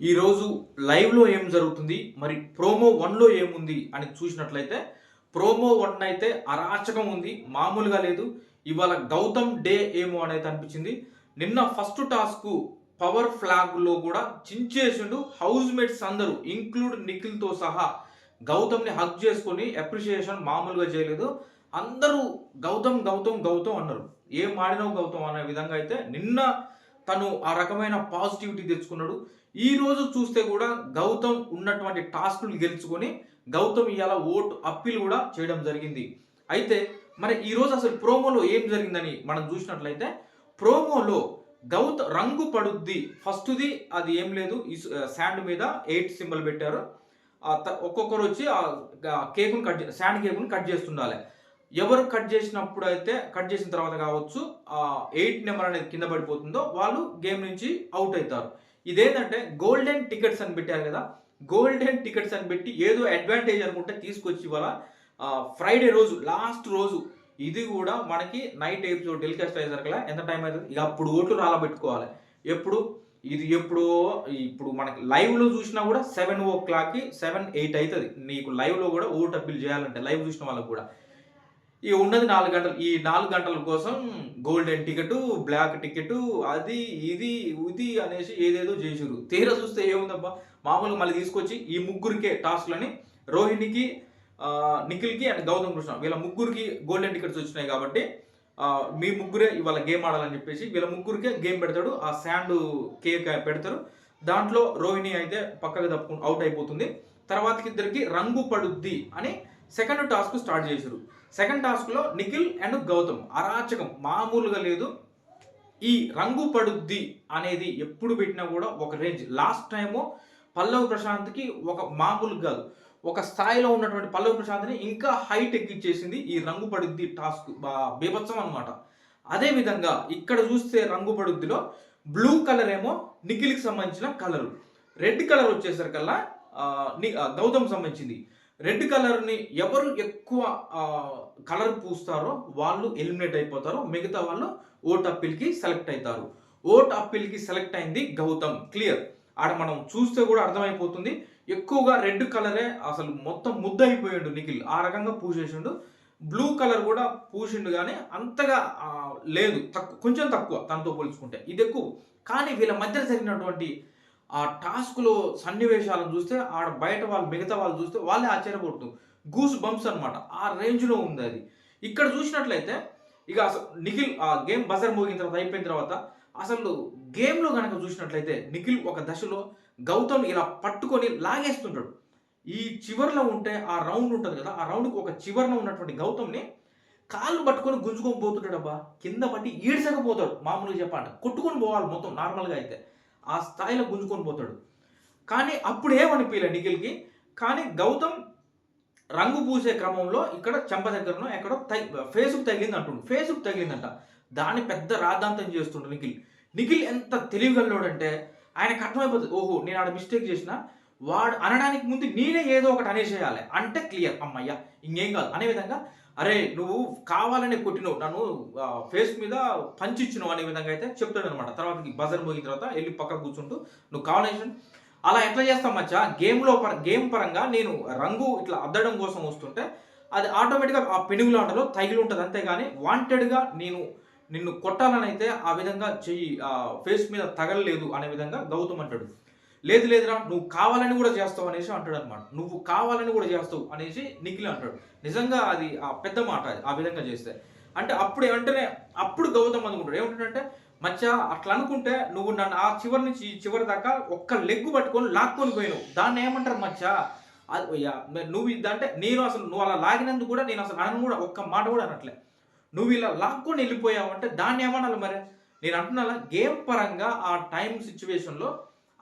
ఈరోజు లైవ్లో ఏం జరుగుతుంది? మరి ప్రోమో వన్లో ఏముంది అని చూసినట్లయితే ప్రోమో వన్ అయితే అరాచకం ఉంది మామూలుగా లేదు. ఇవాళ గౌతమ్ డే ఏమో అనేది అనిపించింది. నిన్న ఫస్ట్ టాస్క్ పవర్ ఫ్లాగ్లో కూడా చించేసిండు హౌస్ మేట్స్ అందరూ ఇంక్లూడ్ నిఖిల్తో సహా గౌతమ్ని హక్ చేసుకొని అప్రిషియేషన్ మామూలుగా చేయలేదు. అందరూ గౌతమ్ గౌతమ్ గౌతమ్ అన్నారు. ఏం ఆడినావు గౌతమ్ అనే విధంగా అయితే నిన్న తను ఆ రకమైన పాజిటివిటీ తెచ్చుకున్నాడు. ఈ రోజు చూస్తే కూడా గౌతమ్ ఉన్నటువంటి టాస్క్లు గెలుచుకొని గౌతమ్ ఇవాళ ఓటు అప్పీల్ కూడా చేయడం జరిగింది. అయితే మరి ఈరోజు అసలు ప్రోమోలో ఏం జరిగిందని మనం చూసినట్లయితే ప్రోమోలో గౌత రంగు పడుద్ది. ఫస్ట్ది అది ఏం లేదు. ఈ శాండ్ మీద ఎయిట్ సింబల్ పెట్టారు. త- ఒక్కొక్కరు వచ్చి కేకును కట్ శాండ్ కేకును కట్ చేస్తుండాలి. ఎవరు కట్ చేసినప్పుడు అయితే కట్ చేసిన తర్వాత కావచ్చు ఆ ఎయిట్ నెంబర్ అనేది కింద పడిపోతుందో వాళ్ళు గేమ్ నుంచి అవుట్ అవుతారు. ఇదేంటంటే గోల్డెన్ టికెట్స్ అని పెట్టారు కదా. గోల్డెన్ టికెట్స్ అని పెట్టి ఏదో అడ్వాంటేజ్ అనుకుంటే తీసుకొచ్చి ఇవాళ ఫ్రైడే రోజు లాస్ట్ రోజు. ఇది కూడా మనకి నైట్ ఎపిసోడ్ టెలికాస్ట్ అయ్యేసరికి ఎంత టైం అవుతుంది? ఇక అప్పుడు ఓట్లు రాలబెట్టుకోవాలి. ఎప్పుడు? ఇది ఎప్పుడు ఇప్పుడు మనకి లైవ్లో చూసినా కూడా సెవెన్ ఓ క్లాక్కి సెవెన్ ఎయిట్ అవుతుంది. నీకు లైవ్లో కూడా ఓటు అప్పీల్ చేయాలంటే లైవ్ చూసిన వాళ్ళకి కూడా. ఇక ఉన్నది నాలుగు గంటలు ఈ నాలుగు గంటల కోసం గోల్డెన్ టికెట్ బ్లాక్ టికెట్ అది ఇది ఇది అనేసి ఏదేదో చేసారు తీరా చూస్తే ఏముందబ్బా? మామూలుగా మళ్ళీ తీసుకొచ్చి ఈ ముగ్గురికే టాస్క్లని రోహిణికి నిఖిల్కి అండ్ గౌతమ్ కృష్ణ. వీళ్ళ ముగ్గురికి గోల్డెన్ టికెట్స్ వచ్చినాయి కాబట్టి మీ ముగ్గురే ఇవాళ గేమ్ ఆడాలని చెప్పేసి వీళ్ళ ముగ్గురికే గేమ్ పెడతాడు. ఆ శాండ్ కేక్ పెడతారు. దాంట్లో రోహిణి అయితే పక్కకు తప్పుకు అవుట్ అయిపోతుంది. తర్వాతకి ఇద్దరికి రంగు పడుద్ది అని సెకండ్ టాస్క్ స్టార్ట్ చేశారు సెకండ్ టాస్క్లో నిఖిల్ అండ్ గౌతమ్. అరాచకం. మామూలుగా లేదు. ఈ రంగు పడుద్ది అనేది ఎప్పుడు పెట్టినా కూడా ఒక రేంజ్. లాస్ట్ టైము పల్లవ్ ప్రశాంత్కి ఒక మామూలు కాదు. ఒక స్థాయిలో ఉన్నటువంటి పల్లవ్ ప్రశాంత్ని ఇంకా హైట్ ఎక్కిచ్చేసింది ఈ రంగు పడుద్ది టాస్క్ బీభత్సం అనమాట అదే విధంగా ఇక్కడ చూస్తే రంగు పడుద్దిలో బ్లూ కలర్ ఏమో నిఖిల్కి సంబంధించిన కలరు రెడ్ కలర్ వచ్చేసరికల్లా ని- గౌతమ్ సంబంధించింది. రెడ్ కలర్ని ఎవరు ఎక్కువ కలర్ పూస్తారో వాళ్ళు ఎలిమినేట్ అయిపోతారో. మిగతా వాళ్ళు ఓట్ అప్పీల్కి సెలెక్ట్ అవుతారు ఓట్ అప్పీల్కి సెలెక్ట్ అయింది గౌతమ్. క్లియర్. ఆడ మనం చూస్తే కూడా అర్థమైపోతుంది. ఎక్కువగా రెడ్ కలరే అసలు మొత్తం ముద్ద అయిపోయిండు నిఖిల్. ఆ రకంగా పూసేసిండు. బ్లూ కలర్ కూడా పూసిండు కానీ అంతగా లేదు. తక్కువ కొంచెం తక్కువ తనతో పోల్చుకుంటే. ఇది ఎక్కువ. కానీ వీళ్ళ మధ్య జరిగినటువంటి ఆ టాస్క్లో సన్నివేశాలను చూస్తే ఆడ బయట వాళ్ళు మిగతా వాళ్ళు చూస్తే వాళ్ళే ఆశ్చర్యపడుతూ గూస్ బంప్స్ అనమాట ఆ రేంజ్లో ఉంది అది. ఇక్కడ చూసినట్లయితే ఇక అసలు నిఖిల్ ఆ గేమ్ బజర్ మోగిన తర్వాత అయిపోయిన తర్వాత అసలు గేమ్లో కనుక చూసినట్లయితే నిఖిల్ ఒక దశలో గౌతమ్ ఇలా పట్టుకొని లాగేస్తుంటాడు. ఈ చివర్లో ఉంటే ఆ రౌండ్ ఉంటుంది కదా ఆ రౌండ్కి ఒక చివరిన ఉన్నటువంటి గౌతమ్ని కాళ్ళు పట్టుకొని గుంజుకొని పోతుంటాడబ్బా కింద పట్టి ఈడ్చకపోతాడు. మామూలుగా చెప్పాలంటే. కొట్టుకొని పోవాలి మొత్తం నార్మల్గా అయితే. ఆ స్థాయిలో గుంజుకొని పోతాడు. కానీ అప్పుడు ఏమనిపించలే నిఖిల్కి కానీ గౌతమ్ రంగు పూసే క్రమంలో ఇక్కడ చెంప దగ్గరనో ఎక్కడో తగి ఫేస్కు తగిలింది అంటుండు ఫేస్కు తగిలిందంట. దాన్ని పెద్ద రాద్ధాంతం చేస్తుండు నిఖిల్. నిఖిల్ ఎంత తెలివిగల్లోడంటే ఆయనకు అర్థమైపోతుంది ఓహో నేను ఆడ మిస్టేక్ చేసిన వాడు అనడానికి ముందు నేనే ఏదో ఒకటి అనేసేయాలి. అంటే క్లియర్. అమ్మయ్య ఇంకేం కాదు. అనే విధంగా అరే నువ్వు కావాలనే కొట్టినవు. నన్ను ఫేస్ మీద పంచిచ్చినావు అనే విధంగా అయితే చెప్తాడు అనమాట తర్వాత బజర్ మోగిన తర్వాత వెళ్ళి పక్క కూర్చుంటూ నువ్వు కావాలని అలా ఎట్లా చేస్తాం మచ్చా? గేమ్లో పర గేమ్ పరంగా నేను రంగు ఇట్లా అద్దడం కోసం వస్తుంటే అది ఆటోమేటిక్గా ఆ పెనుగుల ఆటలో తగిలి ఉంటుంది. అంతేగాని వాంటెడ్గా నేను నిన్ను కొట్టాలని అయితే ఆ విధంగా చెయ్యి ఆ ఫేస్ మీద తగలలేదు అనే విధంగా గౌతమ్ అంటాడు. లేదు లేదురా నువ్వు కావాలని కూడా చేస్తావు అనేసి అంటాడు అనమాట నువ్వు కావాలని కూడా చేస్తావు అనేసి నిఖిల్ అంటాడు. నిజంగా అది ఆ పెద్ద మాట ఆ విధంగా చేస్తే. అంటే అప్పుడు వెంటనే అప్పుడు గౌతమ్ అనుకుంటాడు ఏమంటాడంటే మచ్చా అట్లా అనుకుంటే నువ్వు నన్ను ఆ చివరి నుంచి ఈ చివరి దాకా ఒక్క లెగ్గు పట్టుకొని లాక్కొని పోయినావు. దాన్ని ఏమంటారు మచ్చా? అది నువ్వు ఇది అంటే నేను అసలు నువ్వు అలా లాగినందుకు కూడా నేను అసలు అనను కూడా ఒక్క మాట కూడా అనట్లే. నువ్వు ఇలా లాక్కొని వెళ్ళిపోయావు అంటే దాన్ని ఏమనాలి మరి? నేను అంటున్నా గేమ్ పరంగా ఆ టైం సిచ్యువేషన్లో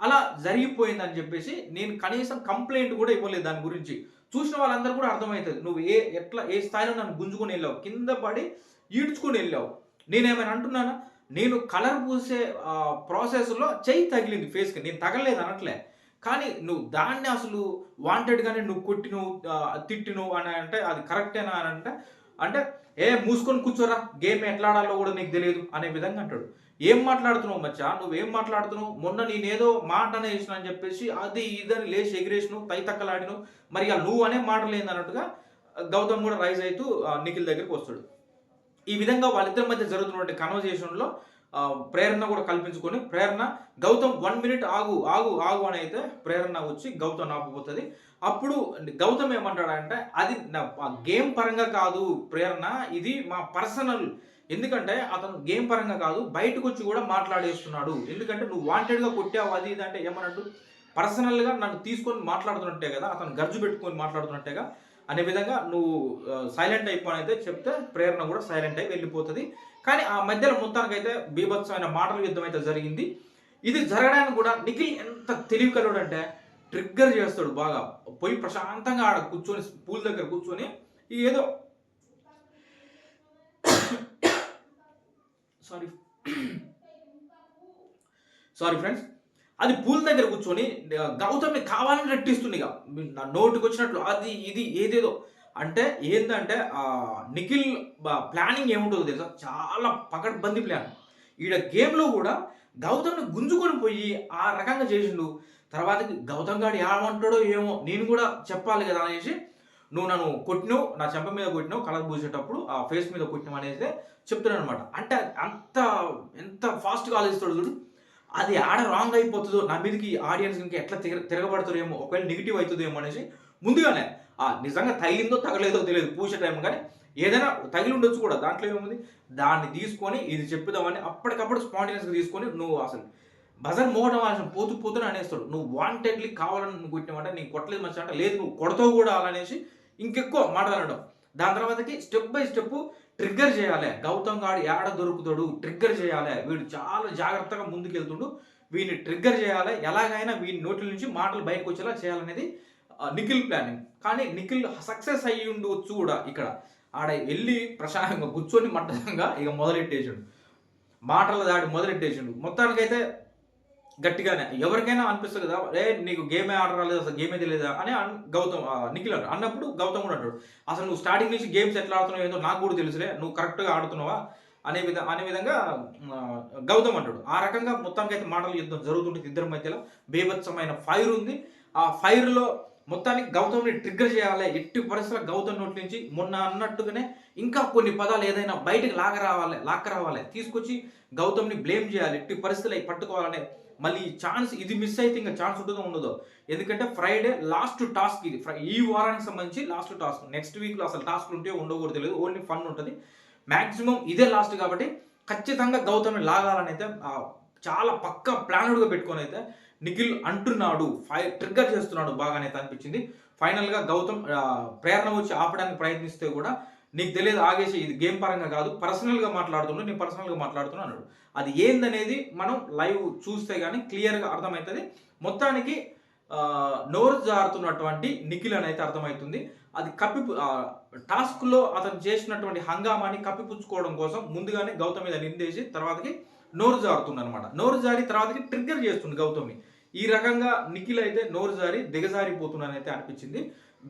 అలా జరిగిపోయిందని చెప్పేసి నేను కనీసం కంప్లైంట్ కూడా ఇవ్వలేదు దాని గురించి. చూసిన వాళ్ళందరూ కూడా అర్థమవుతుంది. నువ్వు ఏ ఎట్లా ఏ స్థాయిలో నన్ను గుంజుకొని వెళ్ళావు? కింద పడి ఈడ్చుకొని వెళ్ళావు. నేనేమైనా అంటున్నానా? నేను కలర్ పూసే ప్రాసెస్లో చెయ్యి తగిలింది ఫేస్కి. నేను తగలలేదు అనట్లే. కానీ నువ్వు దాన్ని అసలు వాంటెడ్గానే నువ్వు కొట్టిను తిట్టిను అని అంటే అది కరెక్టేనా అని అంటే అంటే ఏ మూసుకొని కూర్చోరా. గేమ్ ఎట్లాడాలో కూడా నీకు తెలియదు. అనే విధంగా అంటాడు. ఏం మాట్లాడుతున్నావు మచ్చా? నువ్వేం మాట్లాడుతున్నావు? మొన్న నేనేదో మాట అనేసిన అని చెప్పేసి అది ఇదని లేచి ఎగిరేసినావు తై తక్కలాడిను మరి ఇక నువ్వు అనే మాటలు అన్నట్టుగా గౌతమ్ కూడా రైజ్ అవుతూ నిఖిల్ దగ్గరికి వస్తాడు. ఈ విధంగా వాళ్ళిద్దరి మధ్య జరుగుతున్నటువంటి కన్వర్జేషన్లో ప్రేరణ కూడా కల్పించుకొని ప్రేరణ గౌతమ్ వన్ మినిట్ ఆగు ఆగు ఆగు అని అయితే ప్రేరణ వచ్చి గౌతమ్ ఆపిపోతుంది అప్పుడు గౌతమ్ ఏమంటాడంటే అది నా- గేమ్ పరంగా కాదు ప్రేరణ ఇది మా పర్సనల్ ఎందుకంటే అతను గేమ్ పరంగా కాదు బయటకు వచ్చి కూడా మాట్లాడేస్తున్నాడు. ఎందుకంటే నువ్వు వాంటెడ్గా కొట్టావు అది ఇది అంటే ఏమన్నట్టు పర్సనల్గా నన్ను తీసుకొని మాట్లాడుతున్నట్టే కదా అతను గర్జు పెట్టుకొని మాట్లాడుతున్నట్టేగా. అనే విధంగా నువ్వు సైలెంట్ అయిపోయి అయితే చెప్తే ప్రేరణ కూడా సైలెంట్ అయి వెళ్ళిపోతుంది. కానీ ఆ మధ్యలో మొత్తానికైతే బీభత్సమైన మాటల యుద్ధం అయితే జరిగింది. ఇది జరగడానికి కూడా నిఖిల్ ఎంత తెలివి కలవాడు అంటే ట్రిగ్గర్ చేస్తాడు బాగా. పోయి ప్రశాంతంగా ఆడ కూర్చొని పూల్ దగ్గర కూర్చొని ఏదో సారీ సారీ ఫ్రెండ్స్ అది పూల్ దగ్గర కూర్చొని గౌతమ్ని కావాలని రెట్టిస్తుంది ఇక. నా నోటికి వచ్చినట్లు అది ఇది ఏదేదో. అంటే ఏంటంటే నిఖిల్ ప్లానింగ్ ఏముంటుందో తెలుసా? చాలా పకడ్బందీ ప్లాన్. ఈడ గేమ్లో కూడా గౌతమ్ని గుంజుకొని పోయి ఆ రకంగా చేసిండు. తర్వాత గౌతమ్ గాడు ఏమంటాడో ఏమో నేను కూడా చెప్పాలి కదా అనేసి నువ్వు నన్ను కొట్టినావు నా చెంప మీద కొట్టినావు కలర్ పూసేటప్పుడు ఆ ఫేస్ మీద కొట్టినావు అనేది చెప్తున్నాను అనమాట అంటే అంత ఎంత ఫాస్ట్గా ఆలోచిస్తాడు చూడు. అది ఆడ రాంగ్ అయిపోతుందో నా మీదకి ఆడియన్స్ ఇంకా ఎట్లా తిరగ తిరగబడుతుందేమో ఒకవేళ నెగిటివ్ అవుతుందేమో అనేసి ముందుగానే ఆ నిజంగా తగిలిందో తగలేదో తెలియదు పూసే టైం కానీ ఏదైనా తగిలి ఉండొచ్చు కూడా దాంట్లో ఏముంది? దాన్ని తీసుకొని ఇది చెప్పుదామని అప్పటికప్పుడు స్పాంటినియస్గా తీసుకొని నువ్వు అసలు బజర్ మోహన్ అసలు పోతూ పోతూనే అనేస్తాడు. నువ్వు వాంటెడ్లీ కావాలని నువ్వు కొట్టినావంటే నీకు కొట్టలేదు మంచి అంటే లేదు నువ్వు కొడతావు కూడా అలానేసి ఇంకెక్కువ మాట్లాడడం. దాని తర్వాతకి స్టెప్ బై స్టెప్ ట్రిగ్గర్ చేయాలి. గౌతమ్ గాడు ఏడ దొరుకుతాడు? ట్రిగ్గర్ చేయాలి. వీడు చాలా జాగ్రత్తగా ముందుకెళ్తుండు. వీడిని ట్రిగ్గర్ చేయాలి. ఎలాగైనా వీడి నోట్ల నుంచి మాటలు బయటకు వచ్చేలా చేయాలనేది నిఖిల్ ప్లానింగ్ కానీ నిఖిల్ సక్సెస్ అయ్యి ఉండవచ్చు కూడా ఇక్కడ. ఆడ వెళ్ళి ప్రశాంతంగా కూర్చొని మట్టంగా ఇక మొదలెట్టేసిండు. మాటల దాడి మొదలెట్టేసిండు. మొత్తానికైతే గట్టిగానే ఎవరికైనా అనిపిస్తుంది కదా రే నీకు గేమే ఆడరా రాలేదు అసలు గేమే తెలియదా అని అన్- గౌతమ్ నిఖిల్ అంటాడు. అన్నప్పుడు గౌతమ్ కూడా అంటాడు అసలు నువ్వు స్టార్టింగ్ నుంచి గేమ్స్ ఎట్లా ఆడుతున్నావు ఏందో నాకు కూడా తెలుసులే నువ్వు కరెక్ట్గా ఆడుతున్నావా? అనే విధ అనే విధంగా గౌతమ్ అంటాడు. ఆ రకంగా మొత్తానికైతే మాటలు యుద్ధం జరుగుతుంటుంది ఇద్దరి మధ్యలో. బేభత్సమైన ఫైర్ ఉంది. ఆ ఫైర్లో మొత్తానికి గౌతమ్ని ట్రిగ్గర్ చేయాలి. ఎట్టి పరిస్థితుల్లో గౌతమ్ నోటి నుంచి మొన్న అన్నట్టుగానే ఇంకా కొన్ని పదాలు ఏదైనా బయటకు లాగ రావాలి లాక్క రావాలి తీసుకొచ్చి గౌతమ్ని బ్లేమ్ చేయాలి. ఎట్టి పరిస్థితులు పట్టుకోవాలనే మళ్ళీ ఛాన్స్ ఇది మిస్ అయితే ఇంకా ఛాన్స్ ఉంటుందో ఉండదో. ఎందుకంటే ఫ్రైడే లాస్ట్ టాస్క్ ఇది. ఈ వారానికి సంబంధించి లాస్ట్ టాస్క్ నెక్స్ట్ వీక్లో అసలు టాస్క్లు ఉంటే ఉండకూడదు తెలియదు. ఓన్లీ ఫన్ ఉంటుంది. మ్యాక్సిమం ఇదే లాస్ట్ కాబట్టి ఖచ్చితంగా గౌతమ్ని లాగాలని అయితే చాలా పక్క ప్లానుడ్గా పెట్టుకొని అయితే నిఖిల్ అంటున్నాడు. ఫై ట్రిగ్గర్ చేస్తున్నాడు బాగానైతే అనిపించింది. ఫైనల్గా గౌతమ్ ప్రేరణ వచ్చి ఆపడానికి ప్రయత్నిస్తే కూడా నీకు తెలియదు ఆగేసి ఇది గేమ్ పరంగా కాదు పర్సనల్గా మాట్లాడుతున్నాడు నేను పర్సనల్గా మాట్లాడుతున్నా అన్నాడు. అది ఏందనేది మనం లైవ్ చూస్తే కానీ క్లియర్గా అర్థమవుతుంది మొత్తానికి నోరు జారుతున్నటువంటి నిఖిల్ అని అయితే అర్థమవుతుంది అది కప్పి టాస్క్లో అతను చేసినటువంటి హంగామాని కప్పిపుచ్చుకోవడం కోసం ముందుగానే గౌతమ్ మీద నిందేసి తర్వాతకి నోరు జారుతుంది అనమాట నోరు జారి తర్వాతకి ట్రిగ్గర్ చేస్తుంది గౌతమి ఈ రకంగా నిఖిల్ అయితే నోరు జారి దిగజారిపోతున్నానని అయితే అనిపించింది.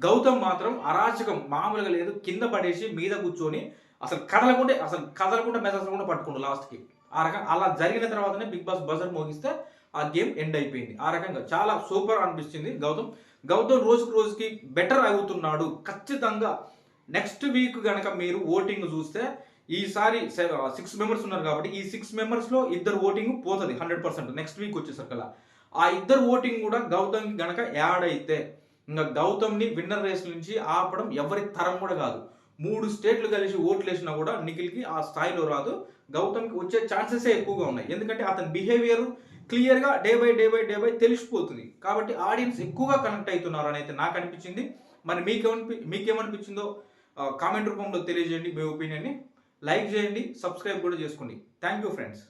గౌతమ్ మాత్రం అరాచకం మామూలుగా లేదు. కింద పడేసి మీద కూర్చొని అసలు కదలకుండా అసలు కదలకుండా మెసేజ్ కూడా పట్టుకుండు లాస్ట్కి. ఆ రకంగా అలా జరిగిన తర్వాతనే బిగ్ బాస్ బజర్ మోగిస్తే ఆ గేమ్ ఎండ్ అయిపోయింది. ఆ రకంగా చాలా సూపర్ అనిపిస్తుంది గౌతమ్. గౌతమ్ రోజుకు రోజుకి బెటర్ అవుతున్నాడు. ఖచ్చితంగా నెక్స్ట్ వీక్ కనుక మీరు ఓటింగ్ చూస్తే ఈసారి సిక్స్ మెంబర్స్ ఉన్నారు కాబట్టి ఈ సిక్స్ మెంబర్స్లో ఇద్దరు ఓటింగ్ పోతుంది హండ్రెడ్ పర్సెంట్. నెక్స్ట్ వీక్ వచ్చేసరికల్లా. ఆ ఇద్దరు ఓటింగ్ కూడా గౌతమ్ గనక యాడ్ అయితే ఇంకా గౌతమ్ని విన్నర్ రేస్ నుంచి ఆపడం ఎవరి తరం కూడా కాదు. మూడు స్టేట్లు కలిసి ఓట్లు వేసినా కూడా నిఖిల్కి ఆ స్థాయిలో రాదు. గౌతమ్కి వచ్చే ఛాన్సెసే ఎక్కువగా ఉన్నాయి. ఎందుకంటే అతని బిహేవియర్ క్లియర్గా day by day by day by తెలిసిపోతుంది. కాబట్టి ఆడియన్స్ ఎక్కువగా కనెక్ట్ అవుతున్నారు అని అయితే నాకు అనిపించింది. మరి మీకేమనిపి మీకేమనిపించిందో కామెంట్ రూపంలో తెలియజేయండి మీ ఒపీనియన్ని. లైక్ చేయండి సబ్స్క్రైబ్ కూడా చేసుకోండి. Thank you friends